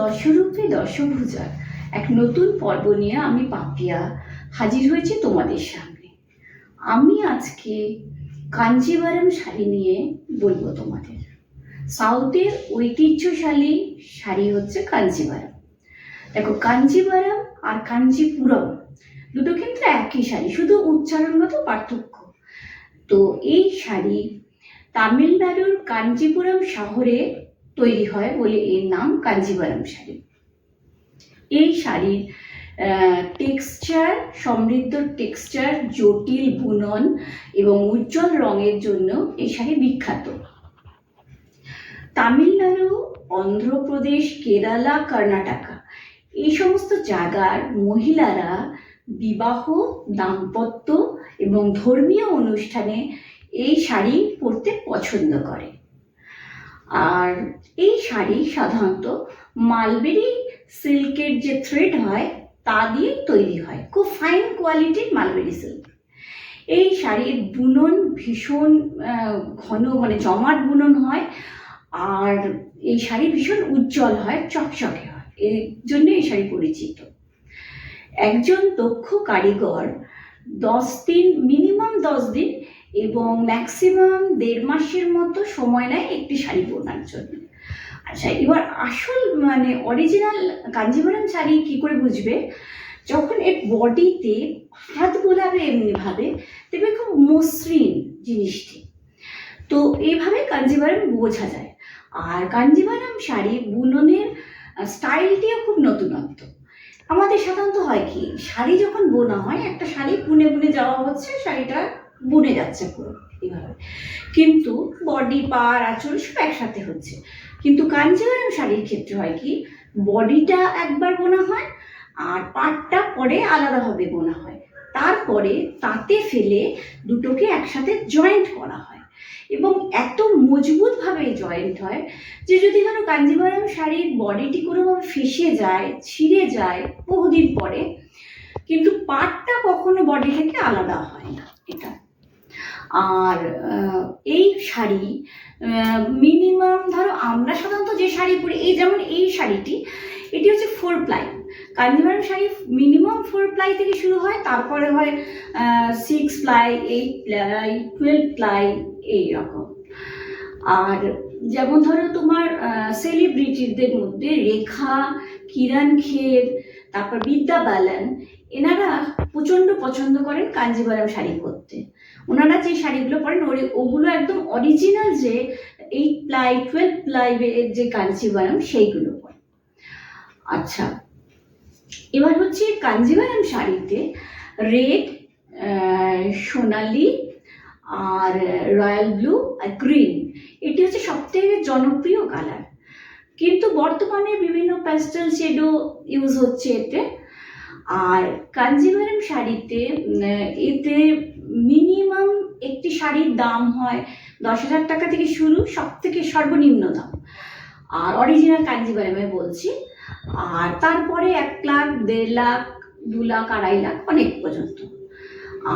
দশরূপে দশভুজা। এক নতুন পর্ব নিয়ে আমি পাপিয়া হাজির হয়েছি তোমাদের সামনে। আমি আজকে কাঞ্জিভারম শাড়ি নিয়ে বলব তোমাদের। সাউথের ঐতিহ্যশালী শাড়ি হচ্ছে কাঞ্জিভারম দেখো কাঞ্জিভারম আর কাঞ্জিপুরম দুটো কিন্তু একই শাড়ি, শুধু উচ্চারণগত পার্থক্য। তো এই শাড়ি তামিলনাড়ুর কাঞ্জিপুরম শহরে তৈরি হয় বলে এর নাম কাঞ্জিভারম শাড়ি। এই শাড়ির টেক্সচার সমৃদ্ধ টেক্সচার জটিল বুনন এবং উজ্জ্বল রঙের জন্য এই শাড়ি বিখ্যাত। তামিলনাড়ু, অন্ধ্রপ্রদেশ, কেরালা, কর্ণাটকা এই সমস্ত জায়গার মহিলারা বিবাহ, দাম্পত্য এবং ধর্মীয় অনুষ্ঠানে এই শাড়ি পরতে পছন্দ করে। আর এই শাড়ি সাধারণত মালবেরি সিল্কের যে থ্রেড হয়, তা দিয়ে তৈরি হয়। খুব ফাইন কোয়ালিটির মালবেরি সিল্ক এই শাড়ির বুনন ভীষণ ঘন মানে জমাট বুনন হয় আর এই শাড়ি ভীষণ উজ্জ্বল হয়, চকচকে হয়। এর জন্য এই শাড়ি পরিচিত। একজন দক্ষ কারিগর দশ দিন মিনিমাম দশ দিন এবং ম্যাক্সিমাম দেড় মাসের মতো সময় নেয় একটি শাড়ি বোনার জন্য। আচ্ছা এবার আসল মানে অরিজিনাল কাঞ্জিভারম শাড়ি কি করে বুঝবে? যখন এর বডিতে হাত বোলাবে এমনিভাবে দেখবে খুব মসৃণ জিনিসটি। তো এইভাবে কাঞ্জিভারম বোঝা যায়। আর কাঞ্জিভারম শাড়ি বুননের স্টাইলটিও খুব নতুনত্ব। আমাদের সাধারণত হয় কি, শাড়ি যখন বোনা হয়, একটা শাড়ি বুনে বুনে যাওয়া হচ্ছে, শাড়িটা বুনে যাচ্ছে পুরো এইভাবে। কিন্তু বডি পা আর আঁচল সব একসাথে হচ্ছে। কিন্তু কাঞ্জিভারম শাড়ির ক্ষেত্রে হয় কি বডিটা একবার বোনা হয় আর পাটটা পরে আলাদাভাবে বোনা হয়। তারপরে তাতে ফেলে দুটোকে একসাথে জয়েন্ট করা হয়। এবং এত মজবুতভাবে জয়েন্ট হয় যে যদি ধরো কাঞ্জিভারম শাড়ির বডিটি কোনোভাবে ফেসে যায়, ছিঁড়ে যায় বহুদিন পরে, কিন্তু পাটটা কখনো বডি থেকে আলাদা হয় না। এটা আর এই শাড়ি মিনিমাম ধরো আমরা সাধারণত যে শাড়ি পরি, এই যেমন এই শাড়িটি, এটি হচ্ছে four ply Kanjivaram sari minimum four ply থেকে শুরু হয়, তারপরে হয় six ply eight ply twelve ply এইরকম আর যেমন ধরো তোমার সেলিব্রিটিদের মধ্যে রেখা কিরণ খের তারপর বিদ্যা বালান, এনারা প্রচণ্ড পছন্দ করেন কাঞ্জিভারম শাড়ি পরতে। ওনারা যে শাড়িগুলো পরেন, ওরে- ওগুলো একদম অরিজিনাল যে এইট প্লাই টুয়েলভ প্লাই যে কাঞ্জিভারম সেইগুলো পরে আচ্ছা এবার হচ্ছে কাঞ্জিভারম শাড়িতে রেড সোনালি আর রয়্যাল ব্লু আর গ্রিন, এটি হচ্ছে সবথেকে জনপ্রিয় কালার। কিন্তু বর্তমানে বিভিন্ন প্যাস্টেল শেডও ইউজ হচ্ছে এতে। আর কাঞ্জিভারম শাড়িতে এতে এতে মিনিমাম একটি শাড়ির দাম হয় দশ হাজার টাকা থেকে শুরু সব থেকে সর্বনিম্ন দাম। আর অরিজিনাল কাঞ্জিভারমে বলছি, আর তারপরে এক লাখ, দেড় লাখ, দু লাখ, আড়াই লাখ অনেক পর্যন্ত।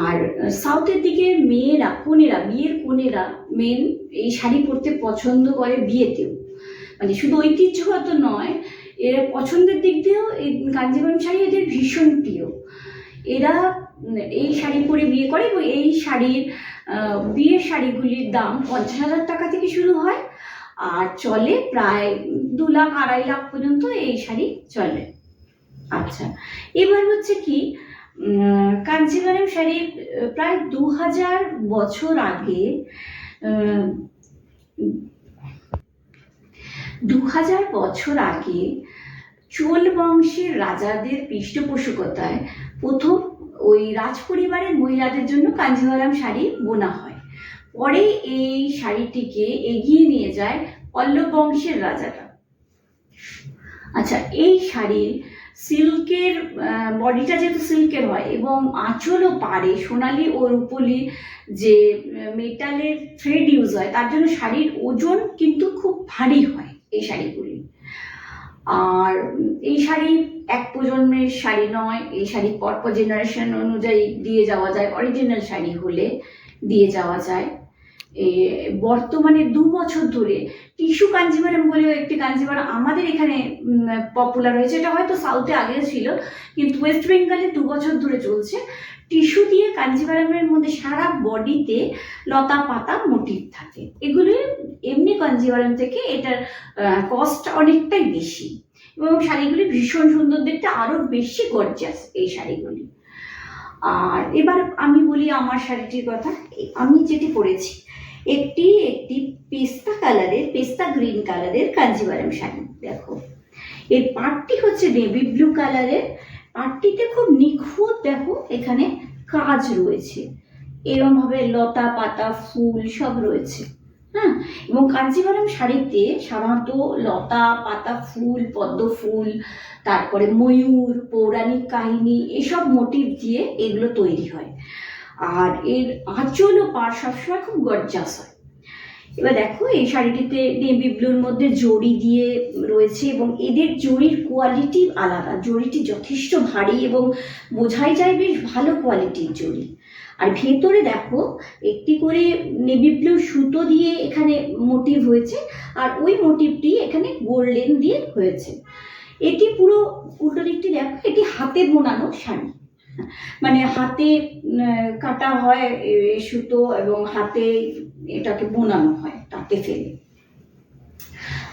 আর সাউথের দিকে মেয়েরা, কোনেরা, বিয়ের কোনেরা মেন এই শাড়ি পরতে পছন্দ করে বিয়েতেও। মানে শুধু ঐতিহ্যগত নয়, এর পছন্দের দিক দিয়েও এই কাঞ্জিভারম শাড়ি এদের ভীষণ প্রিয়। এরা এই শাড়ি পরে বিয়ে করে এবং এই শাড়ির বিয়ের শাড়িগুলির দাম পঞ্চাশ হাজার টাকা থেকে শুরু হয় আর চলে প্রায় দু লাখ, আড়াই লাখ পর্যন্ত এই শাড়ি চলে। আচ্ছা এবার হচ্ছে কি কাঞ্জিভারম শাড়ি প্রায় দু হাজার বছর আগে দু হাজার বছর আগে চোল বংশের রাজাদের পৃষ্ঠপোষকতায় প্রথম ওই রাজ পরিবারের মহিলাদের জন্য কাঞ্জিভারাম শাড়ি বোনা হয়। পরে এই শাড়িটিকে এগিয়ে নিয়ে যায় পল্লব বংশের রাজারা। আচ্ছা এই শাড়ির সিল্কের বডিটা যেহেতু সিল্কের হয় এবং আঁচলও পারে সোনালি ও রূপলি যে মেটালের থ্রেড ইউজ হয়, তার জন্য শাড়ির ওজন কিন্তু খুব ভারী হয় এই শাড়িগুলি। আর এই শাড়ি এক প্রজন্মের শাড়ি নয়, এই শাড়ি পরপর জেনারেশন অনুযায়ী দিয়ে যাওয়া যায় অরিজিনাল শাড়ি হলে দিয়ে যাওয়া যায়। বর্তমানে দু বছর ধরে টিস্যু কাঞ্জিভারাম বলেও একটি কাঞ্জিভারাম আমাদের এখানে পপুলার হয়েছে। এটা হয়তো সাউথে আগে ছিল, কিন্তু ওয়েস্ট বেঙ্গলে দু বছর ধরে চলছে। টিস্যু দিয়ে কাঞ্জিভারামের মধ্যে সারা বডিতে লতা পাতা মোটিভ থাকে। এগুলি এমনি কাঞ্জিভারাম থেকে এটার কস্ট অনেকটাই বেশি। এবং শাড়িগুলি ভীষণ সুন্দর দেখতে আরও বেশি গর্জাস এই শাড়িগুলি। আর এবার আমি বলি আমার শাড়িটির কথা। আমি যেটি পরেছি, একটি একটি পেস্তা কালারের, পেস্তা গ্রিন কালারের কাঞ্জিভারাম শাড়ি। দেখো, এর পাটটি হচ্ছে নেভি ব্লু কালারের পাটটিতে খুব নিখুঁত দেখো, এখানে কাজ রয়েছে। এরম ভাবে লতা পাতা, ফুল সব রয়েছে। হ্যাঁ? এবং কাঞ্জিভারাম শাড়িতে সাধারণত লতা পাতা ফুল, পদ্ম ফুল, তারপরে ময়ূর, পৌরাণিক কাহিনী, এসব মোটিভ দিয়ে এগুলো তৈরি হয়। আর এর আঁচল ও পাড় সবসময় খুব গর্জাস হয়। এবার দেখো, এই শাড়িটিতে নেভি ব্লুর মধ্যে জড়ি দিয়ে রয়েছে এবং এদের জড়ির কোয়ালিটি আলাদা। জড়িটি যথেষ্ট ভারী এবং বোঝাই যায় বেশ ভালো কোয়ালিটির জড়ি। আর ভেতরে দেখো, একটি করে নেভি ব্লু সুতো দিয়ে এখানে মোটিভ হয়েছে আর ওই মোটিভটি এখানে গোল্ডেন দিয়ে হয়েছে। এটি পুরো উল্টো দিকটি দেখো, এটি হাতে বোনানো শাড়ি। মানে হাতে কাটা হয় সুতো এবং হাতে এটাকে বোনানো হয়, তাতে ফেলে।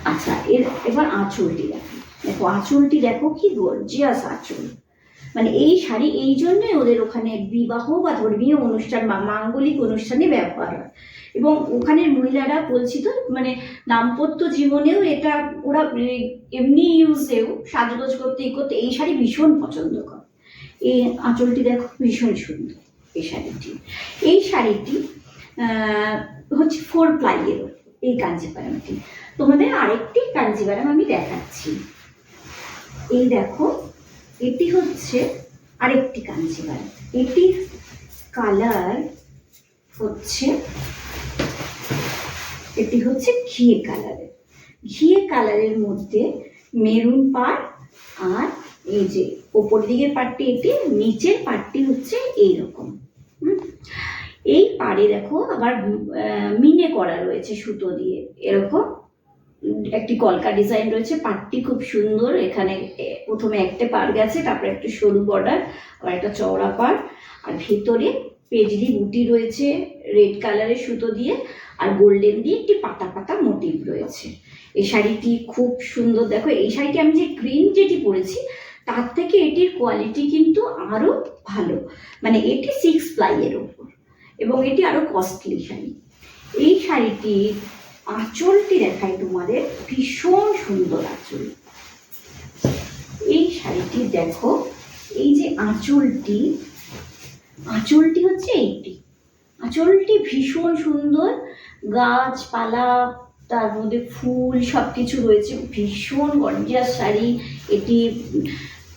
আচ্ছা এর, এবার আঁচলটি দেখো। দেখো, আঁচলটি দেখো কি গর্জিয়াস আঁচল। মানে এই শাড়ি এই জন্যই ওদের ওখানে বিবাহ বা ধর্মীয় অনুষ্ঠান বা মাঙ্গলিক অনুষ্ঠানে ব্যবহার হয়। এবং ওখানের মহিলারা বলছি তো মানে দাম্পত্য জীবনেও এটা ওরা এমনি ইউজেও, সাজগোজ করতে ই করতে এই শাড়ি ভীষণ পছন্দ করে। এই আঁচলটি দেখো ভীষণ সুন্দর, এই শাড়িটি। এই শাড়িটি হচ্ছে ফোর প্লাইয়ের এই কাঞ্জিপারামটি। তোমাদের আরেকটি কাঞ্জিপারাম আমি দেখাচ্ছি। এই দেখো, এটি হচ্ছে আরেকটি কাঞ্জিপারাম। এটির কালার হচ্ছে, এটি হচ্ছে ঘিয়ে কালারের ঘিয়ে কালারের মধ্যে মেরুন পাড় আর এই যে ওপর দিকের পাটটি এটি নিচের পাটটি হচ্ছে এইরকম? এই পাড়ে দেখো আবার মিনে করা রয়েছে সুতো দিয়ে। এরকম একটি কলকা ডিজাইন রয়েছে। পাটটি খুব সুন্দর। এখানে প্রথমে একটা পাড় গেছে, তারপরে একটু সরু বর্ডার আবার একটা চওড়া পাড়, আর ভেতরে পেজলি বুটি রয়েছে রেড কালারের সুতো দিয়ে, আর গোল্ডেন দিয়ে একটি পাতা পাতা মোটিভ রয়েছে। এই শাড়িটি খুব সুন্দর। দেখো, এই শাড়িটি আমি যে গ্রিন যেটি পরেছি তার থেকে এটির কোয়ালিটি কিন্তু আরও ভালো। মানে এটি সিক্স প্লাইয়ের ওপর এবং এটি আরও কস্টলি শাড়ি। এই শাড়িটির আঁচলটি দেখাই তোমাদের, ভীষণ সুন্দর আঁচল। এই শাড়িটি দেখো, এই যে আঁচলটি আঁচলটি হচ্ছে এইটি। আঁচলটি ভীষণ সুন্দর, গাছপালা, তার মধ্যে ফুল সব কিছু রয়েছে। ভীষণ গর্জিয়াস শাড়ি, এটি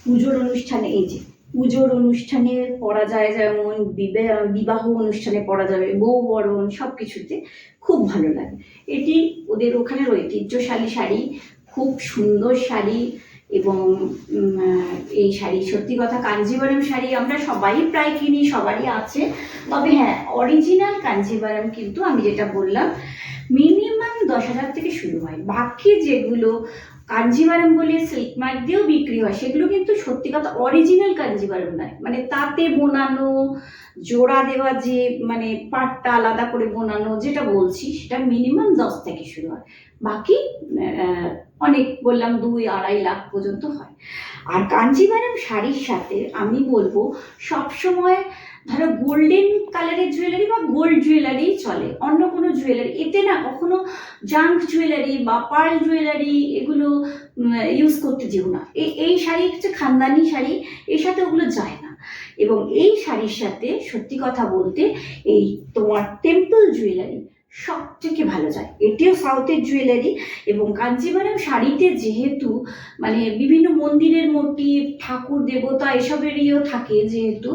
পুজোর অনুষ্ঠানে, এই যে পুজোর অনুষ্ঠানে পরা যায় যেমন, বিবে- বিবাহ অনুষ্ঠানে পরা যাবে বউ বরণ সব কিছুতে খুব ভালো লাগে। এটি ওদের ওখানের ঐতিহ্যশালী শাড়ি, খুব সুন্দর শাড়ি এবং এই শাড়ি, সত্যি কথা কাঞ্জিভারম শাড়ি আমরা সবাই প্রায় কিনি, সবারই আছে। তবে হ্যাঁ অরিজিনাল কাঞ্জিভারম কিন্তু আমি যেটা বললাম মিনিমাম দশ হাজার থেকে শুরু হয়। বাকি যেগুলো কাঞ্জিভারম বলে সিল্ক মার্ক দিয়েও বিক্রি হয়। সেগুলো কিন্তু সত্যি কথা অরিজিনাল কাঞ্জিভারম নয়। মানে তাতে বোনানো, জোড়া দেওয়া যে মানে পাটটা আলাদা করে বোনানো, যেটা বলছি, সেটা মিনিমাম দশ থেকে শুরু হয়। বাকি অনেক বললাম দুই আড়াই লাখ পর্যন্ত হয়। আর কাঞ্জিভারম শাড়ির সাথে আমি বলব, সবসময় ধরো গোল্ডেন কালারের জুয়েলারি বা গোল্ড জুয়েলারি চলে। অন্য কোনো জুয়েলারি এতে না কখনো জাঙ্ক জুয়েলারি বা পার্ল জুয়েলারি এগুলো ইউজ করতে যেও না। এই এই শাড়ি হচ্ছে খানদানি শাড়ি, এর সাথে ওগুলো যায় না। এবং এই শাড়ির সাথে সত্যি কথা বলতে এই তোমার টেম্পল জুয়েলারি সব থেকে ভালো যায়। এটিও সাউথের জুয়েলারি এবং কাঞ্জিভারম শাড়িতে যেহেতু মানে বিভিন্ন মন্দিরের মোটিভ, ঠাকুর, দেবতা এসবেরইও থাকে যেহেতু,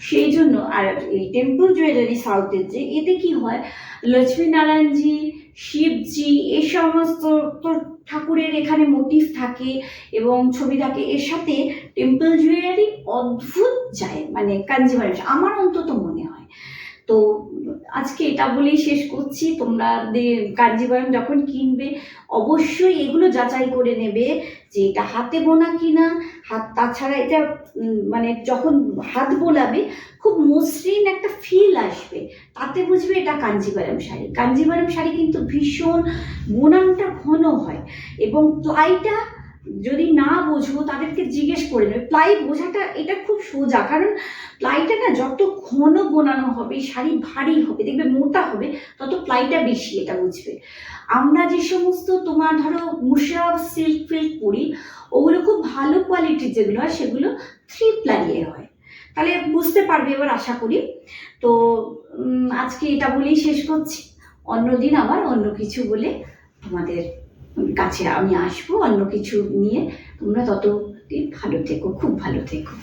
সেই জন্য আর এই টেম্পল জুয়েলারি সাউথের যে, এতে কি হয়, লক্ষ্মীনারায়ণজি, শিবজি এই সমস্ত তো ঠাকুরের এখানে মোটিভ থাকে এবং ছবি থাকে। এর সাথে টেম্পল জুয়েলারি অদ্ভুত যায় মানে কাঞ্জিভারম আমার অন্তত মনে হয়। তো আজকে এটা বলেই শেষ করছি। তোমরা কাঞ্জিভারম যখন কিনবে, অবশ্যই এগুলো যাচাই করে নেবে যে এটা হাতে বোনা কিনা। হাত তাছাড়া এটা মানে যখন হাত বোলাবে খুব মসৃণ একটা ফিল আসবে। তাতে বুঝবে এটা কাঞ্জিভারম শাড়ি। কাঞ্জিভারম শাড়ি কিন্তু ভীষণ বোনানোটা ঘন হয়। এবং প্লাইটা যদি না বোঝো তাদেরকে জিজ্ঞেস করে নেবে। প্লাই বোঝাটা, এটা খুব সোজা, কারণ প্লাইটা না যত ঘন বোনানো হবে শাড়ি ভারী হবে, দেখবে মোটা হবে, তত প্লাইটা বেশি এটা বুঝবে। আমরা যে সমস্ত তোমার ধরো মুসা সিল্ক ফিল্ক পরি, ওগুলো খুব ভালো কোয়ালিটির যেগুলো হয়, সেগুলো থ্রি প্লাইয়ে হয়। তাহলে বুঝতে পারবে এবার আশা করি। তো আজকে এটা বলেই শেষ করছি। অন্যদিন আবার অন্য কিছু বলে তোমাদের কাছে আমি আসব অন্য কিছু নিয়ে। তোমরা ততদিন ভালো থেকো খুব ভালো থেকো।